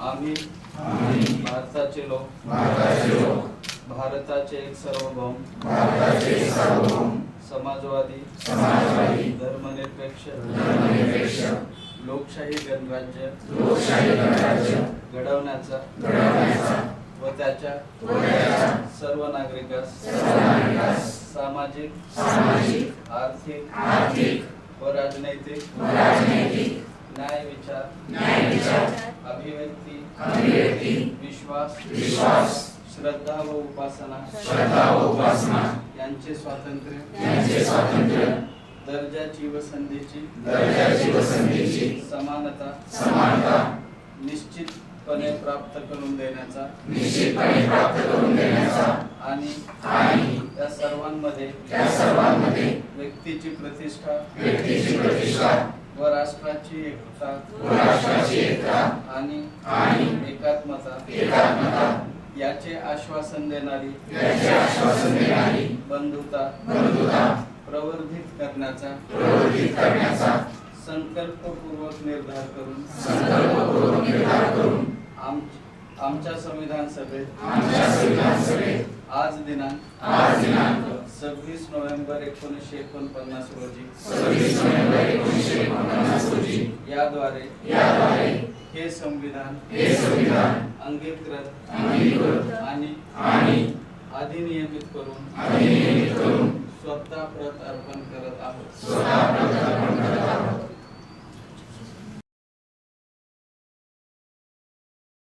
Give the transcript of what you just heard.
आम्ही भारताचे लोक. भारताचे लोक. भारताचे एक सार्वभौम. भारताचे सार्वभौम. समाजवादी. समाजवादी. धर्मनिरपेक्ष. धर्मनिरपेक्ष. लोकशाही गणराज्य. लोकशाही गणराज्य. घडवण्याचा. घडवण्याचा. व त्याच्या सर्व नागरिकास. सर्व नागरिकास. सामाजिक. सामाजिक. आर्थिक. आर्थिक. व राजनैतिक. व राजनैतिक. न्याय विचार न्याय विचार अभिव्यक्ती अभिव्यक्ती विश्वास विश्वास श्रद्धा व उपासना श्रद्धा व उपासना यांचे स्वातंत्र्य यांचे स्वातंत्र्य दर्जाची व संधीची दर्जाची व संधीची समानता समानता निश्चितपणे प्राप्त करून देण्याचा निश्चितपणे प्राप्त करून देण्याचा आणि आणि या सर्वांमध्ये त्या सर्वांमध्ये व्यक्तीची प्रतिष्ठा व्यक्तीची प्रतिष्ठा व राष्ट्राची एकता आणि एकात्मता एकात्मता याचे आश्वासन देणारी याचे आश्वासन देणारी बंधुता बंधुता प्रवर्धित करण्याचा प्रवर्धित करण्याचा संकल्पपूर्वक निर्धार करून संकल्पपूर्वक निर्धार करून आम आमच्या संविधान सभेत. आज दिनांक आज दिनांक सव्वीस नोव्हेंबर एकोणीसशे एकोणपन्नास रोजी. याद्वारे याद्वारे हे संविधान हे संविधान अंगीकृत अंगीकृत आणि आणि अधिनियमित करून अधिनियमित करून स्वतः प्रत अर्पण करत आहोत. स्वतः प्रकल्पन करत आहोत